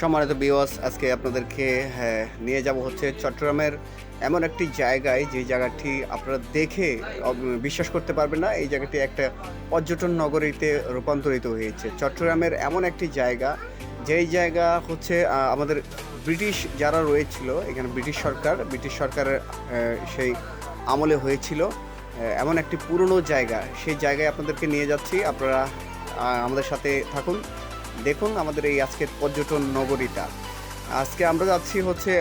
সম্মানিত বিওয়াস আজকে আপনাদেরকে হ্যাঁ, নিয়ে যাব হচ্ছে চট্টগ্রামের এমন একটি জায়গায় যে জায়গাটি আপনারা দেখে বিশ্বাস করতে পারবেন না। এই জায়গাটি একটা পর্যটন নগরীতে রূপান্তরিত হয়েছে। চট্টগ্রামের এমন একটি জায়গা যেই জায়গা হচ্ছে আমাদের ব্রিটিশ যারা রয়েছিল এখানে ব্রিটিশ সরকার ব্রিটিশ সরকারের সেই আমলে হয়েছিল এমন একটি পুরনো জায়গা। সেই জায়গায় আপনাদেরকে নিয়ে যাচ্ছি। আপনারা আমাদের সাথে থাকুন। দেখুন আমাদের এই আজকের পর্যটন নগরীটা। আজকে আমরা যাচ্ছি হচ্ছে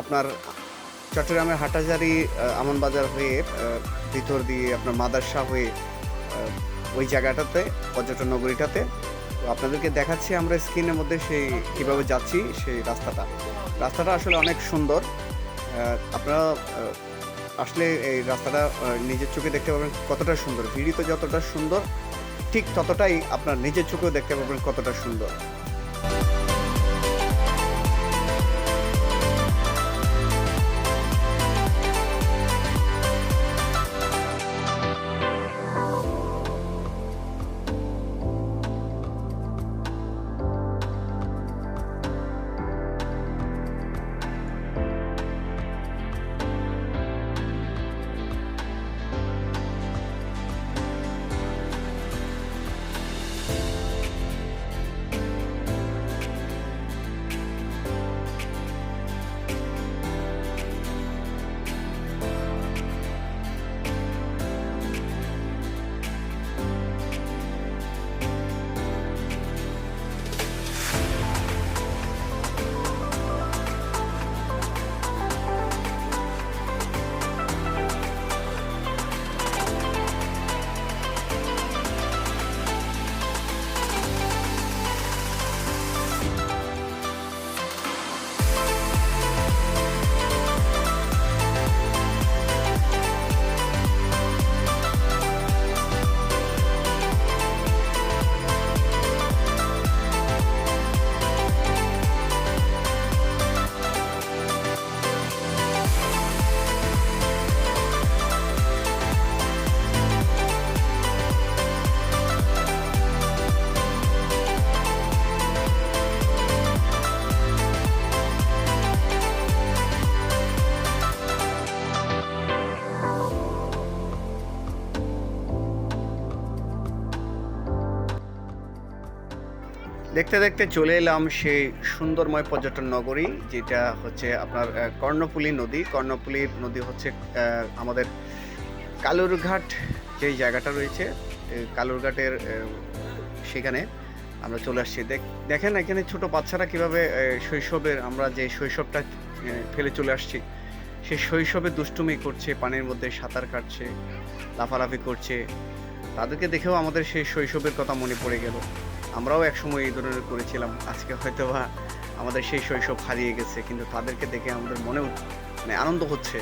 আপনার চট্টগ্রামের হাটাজারি আমনবাজার হয়ে ভিতর দিয়ে আপনার মাদারসা হয়ে ওই জায়গাটাতে, পর্যটন নগরীটাতে। তো আপনাদেরকে দেখাচ্ছি আমরা স্ক্রিনের মধ্যে সেই কীভাবে যাচ্ছি, সেই রাস্তাটা। রাস্তাটা আসলে অনেক সুন্দর। আপনারা আসলে এই রাস্তাটা নিজের চোখে দেখতে পাবেন কতটা সুন্দর। ভিড়ি তো যতটা সুন্দর ঠিক ততটাই আপনার নিজের চোখেও দেখতে পাবেন কতটা সুন্দর। দেখতে দেখতে চলে এলাম সেই সুন্দরময় পর্যটন নগরী যেটা হচ্ছে আপনার আহ, কর্ণফুলী নদী। কর্ণফুলী নদী হচ্ছে আমাদের কালুরঘাট যেই জায়গাটা রয়েছে কালুরঘাটের সেখানে আমরা চলে আসছি। দেখ- দেখেন এখানে ছোট বাচ্চারা কীভাবে শৈশবের আমরা যে শৈশবটা ফেলে চলে আসছি। সেই শৈশবে দুষ্টুমি করছে পানির মধ্যে সাঁতার কাটছে লাফালাফি করছে। তাদেরকে দেখেও আমাদের সেই শৈশবের কথা মনে পড়ে গেল। আমরাও একসময় এই ধরনের করেছিলাম। আজকে হয়তো বা আমাদের সেই শৈশব হারিয়ে গেছে, কিন্তু তাদেরকে দেখে আমাদের মনেও মানে আনন্দ হচ্ছে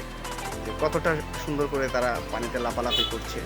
যে কতটা সুন্দর করে তারা পানিতে লাফালাফি করছে।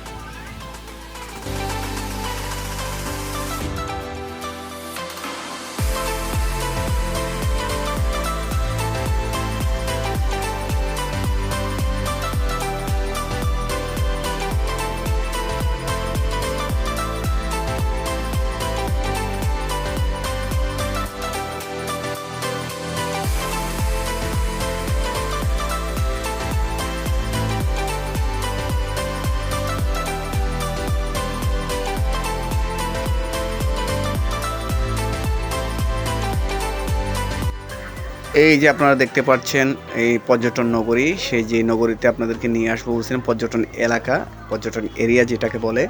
এই যে আপনারা দেখতে পাচ্ছেন এই পর্যটন নগরী, সেই যে নগরীতে আপনাদেরকে নিয়ে আসব বলছিলাম পর্যটন এলাকা, পর্যটন এরিয়া যেটাকে বলে,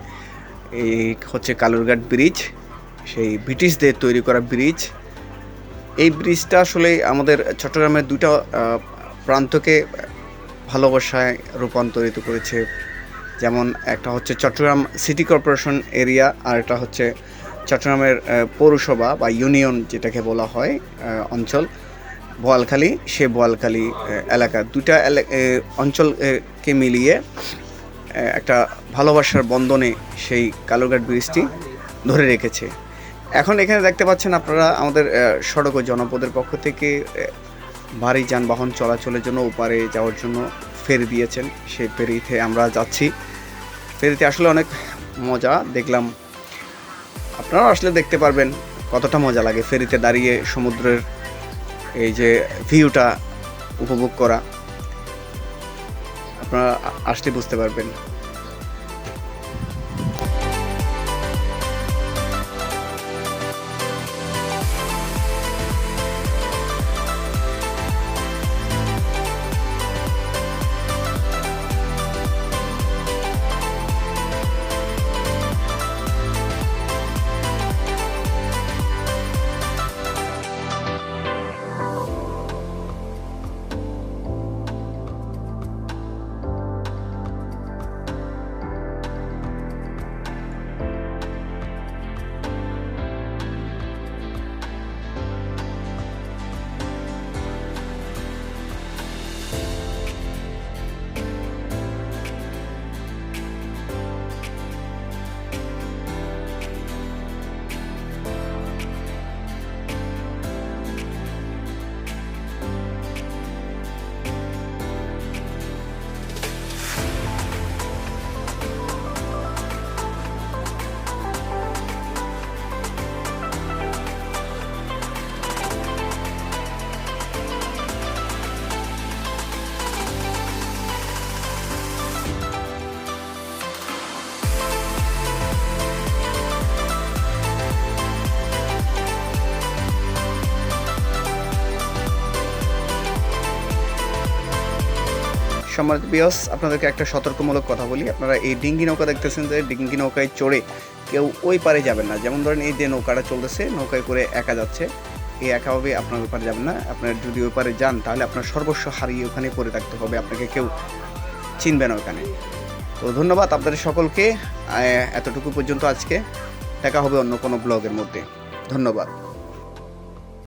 এই হচ্ছে কালুরঘাট ব্রিজ, সেই ব্রিটিশদের তৈরি করা ব্রিজ। এই ব্রিজটা আসলে আমাদের চট্টগ্রামের দুটো প্রান্তকে ভালোবাসায় রূপান্তরিত করেছে। যেমন একটা হচ্ছে চট্টগ্রাম সিটি কর্পোরেশন এরিয়া, আর একটা হচ্ছে চট্টগ্রামের পৌরসভা বা ইউনিয়ন যেটাকে বলা হয় অঞ্চল। বোয়ালখালী, সে বোয়ালখালী এলাকা। দুটা অঞ্চলকে মিলিয়ে একটা ভালোবাসার বন্ধনে সেই কালুরঘাট ব্রিজটি ধরে রেখেছে। এখন এখানে দেখতে পাচ্ছেন আপনারা আমাদের সড়ক ও জনপদের পক্ষ থেকে ভারী যানবাহন চলাচলের জন্য ওপারে যাওয়ার জন্য ফেরি দিয়েছেন। সেই ফেরিতে আমরা যাচ্ছি। ফেরিতে আসলে অনেক মজা দেখলাম। আপনারাও আসলে দেখতে পারবেন কতটা মজা লাগে ফেরিতে দাঁড়িয়ে সমুদ্রের এই যে ভিউটা উপভোগ করা। আপনারা আসলে বুঝতে পারবেন। সম্মানিত বিয়স আপনাদেরকে একটা সতর্কমূলক কথা বলি। আপনারা এই ডিঙ্গি নৌকা দেখতেছেন যে ডিঙ্গি নৌকায় চড়ে কেউ ওই পারে যাবেন না। যেমন ধরেন এই যে নৌকাটা চলতেছে, নৌকায় করে একা যাচ্ছে, এই একাভাবে আপনার ওই পারে যাবেন না। আপনার যদি ওই পারে যান, তাহলে আপনার সর্বস্ব হারিয়ে ওখানে পড়ে থাকতে হবে। আপনাকে কেউ চিনবে না ওখানে। তো ধন্যবাদ আপনাদের সকলকে। এতটুকু পর্যন্ত আজকে দেখা হবে অন্য কোনো ব্লগের মধ্যে। ধন্যবাদ।